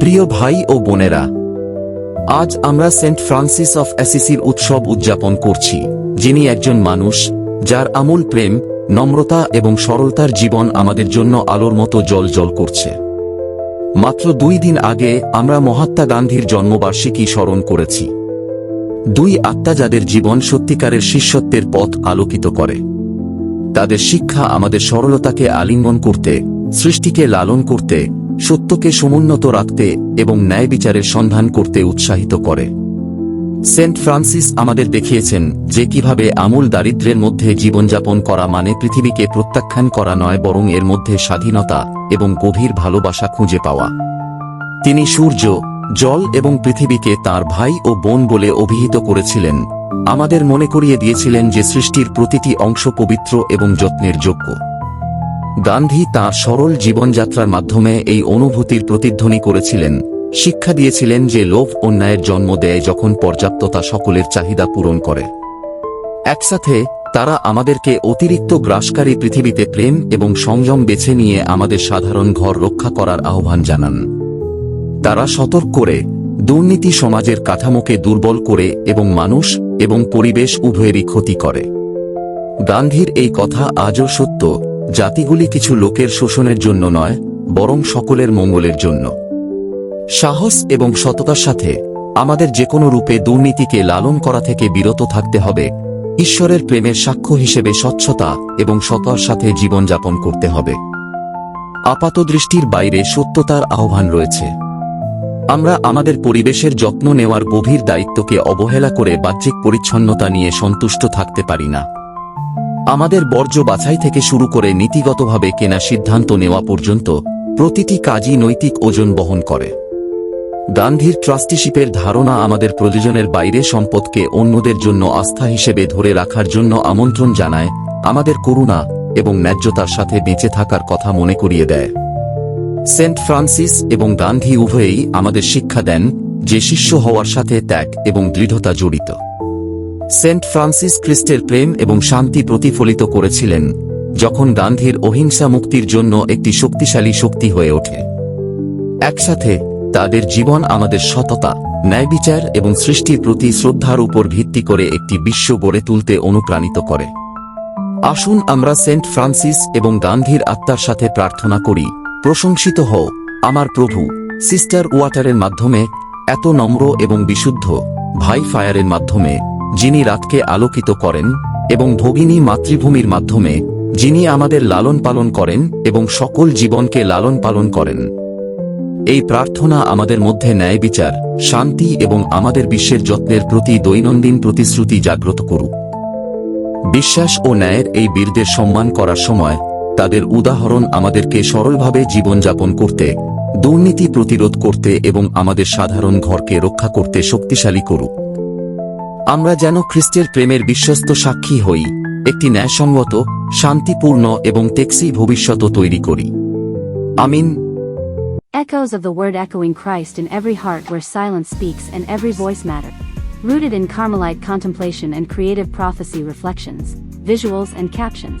প্রিয় ভাই ও বোনেরা, আজ আমরা সেন্ট ফ্রান্সিস অফ অ্যাসিসির উৎসব উদযাপন করছি, যিনি একজন মানুষ, যার আমূল প্রেম, নম্রতা এবং সরলতার জীবন আমাদের জন্য আলোর মতো জল জল করছে। মাত্র দুই দিন আগে আমরা মহাত্মা গান্ধীর জন্মবার্ষিকী স্মরণ করেছি। দুই আত্মা যাদের জীবন সত্যিকারের শিষ্যত্বের পথ আলোকিত করে। তাদের শিক্ষা আমাদের সরলতাকে আলিঙ্গন করতে, সৃষ্টিকে লালন করতে সত্যকে সমুন্নত রাখতে এবং ন্যায় বিচারের সন্ধান করতে উৎসাহিত করে। সেন্ট ফ্রান্সিস আমাদের দেখিয়েছেন যে কীভাবে আমূল দারিদ্র্যের মধ্যে জীবনযাপন করা মানে পৃথিবীকে প্রত্যাখ্যান করা নয়, বরং এর মধ্যে স্বাধীনতা এবং গভীর ভালোবাসা খুঁজে পাওয়া। তিনি সূর্য, জল এবং পৃথিবীকে তার ভাই ও বোন বলে অভিহিত করেছিলেন। আমাদের মনে করিয়ে দিয়েছিলেন যে সৃষ্টির প্রতিটি অংশ পবিত্র এবং যত্নের যোগ্য। গান্ধী তাঁর সরল জীবনযাত্রার মাধ্যমে এই অনুভূতির প্রতিধ্বনি করেছিলেন। শিক্ষা দিয়েছিলেন যে লোভ অন্যায়ের জন্ম দেয় যখন পর্যাপ্ততা সকলের চাহিদা পূরণ করে। একসাথে, তারা আমাদেরকে অতিরিক্ত গ্রাসকারী পৃথিবীতে প্রেম এবং সংযম বেছে নিয়ে আমাদের সাধারণ ঘর রক্ষা করার আহ্বান জানান। তারা সতর্ক করে, দুর্নীতি সমাজের কাঠামোকে দুর্বল করে এবং মানুষ এবং পরিবেশ উভয়েরই ক্ষতি করে। গান্ধীর এই কথা আজও সত্য। জাতিগুলি কিছু লোকের শোষণের জন্য নয়, বরং সকলের মঙ্গলের জন্য। সাহস এবং সততার সাথে আমাদের যে কোনো রূপে দুর্নীতিকে লালন করা থেকে বিরত থাকতে হবে। ঈশ্বরের প্রেমের সাক্ষ্য হিসেবে স্বচ্ছতা এবং সতার সাথে জীবনযাপন করতে হবে। আপাতদৃষ্টির বাইরে সত্যতার আহ্বান রয়েছে। আমরা আমাদের পরিবেশের যত্ন নেওয়ার গভীর দায়িত্বকে অবহেলা করে বাহ্যিক পরিচ্ছন্নতা নিয়ে সন্তুষ্ট থাকতে পারি না। আমাদের বর্জ্য বাছাই থেকে শুরু করে নীতিগতভাবে কেনা সিদ্ধান্ত নেওয়া পর্যন্ত প্রতিটি কাজই নৈতিক ওজন বহন করে। গান্ধীর ট্রাস্টিশিপের ধারণা আমাদের প্রয়োজনের বাইরে সম্পদকে অন্যদের জন্য আস্থা হিসেবে ধরে রাখার জন্য আমন্ত্রণ জানায়, আমাদের করুণা এবং ন্যায্যতার সাথে বেঁচে থাকার কথা মনে করিয়ে দেয়। সেন্ট ফ্রান্সিস এবং গান্ধী উভয়েই আমাদের শিক্ষা দেন, যে শিষ্য হওয়ার সাথে ত্যাগ এবং দৃঢ়তা জড়িত। সেন্ট ফ্রান্সিস খ্রিস্টের প্রেম এবং শান্তি প্রতিফলিত করেছিলেন, যখন গান্ধীর অহিংসা মুক্তির জন্য একটি শক্তিশালী শক্তি হয়ে ওঠে। একসাথে, তাদের জীবন আমাদের সততা, ন্যায়বিচার এবং সৃষ্টির প্রতি শ্রদ্ধার উপর ভিত্তি করে একটি বিশ্ব গড়ে তুলতে অনুপ্রাণিত করে। আসুন আমরা সেন্ট ফ্রান্সিস এবং গান্ধীর আত্মার সাথে প্রার্থনা করি, প্রশংসিত হও, আমার প্রভু, সিস্টার ওয়াটারের মাধ্যমে, এত নম্র এবং বিশুদ্ধ ভাই ফায়ারের মাধ্যমে। যিনি রাতকে আলোকিত করেন, এবং ভগিনী মাতৃভূমির মাধ্যমে, যিনি আমাদের লালন পালন করেন, এবং সকল জীবনকে লালন পালন করেন। এই প্রার্থনা আমাদের মধ্যে ন্যায় বিচার, শান্তি এবং আমাদের বিশ্বের যত্নের প্রতি দৈনন্দিন প্রতিশ্রুতি জাগ্রত করুক। বিশ্বাস ও ন্যায়ের এই বীরদের সম্মান করার সময়, তাদের উদাহরণ আমাদেরকে সরলভাবে জীবনযাপন করতে, দুর্নীতি প্রতিরোধ করতে এবং আমাদের সাধারণ ঘরকে রক্ষা করতে শক্তিশালী করুক। আমরা যেন খ্রিস্টের প্রেমের বিশ্বস্ত সাক্ষী হই একটি ন্যায়সঙ্গত শান্তিপূর্ণ এবং টেক্সি ভবিষ্যৎ তৈরি করি আমিন Echoes of the word echoing Christ in every heart where silence speaks and every voice matter. Rooted in Carmelite contemplation and creative prophecy reflections, visuals and captions.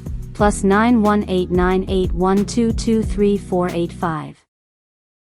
plus 918981223485.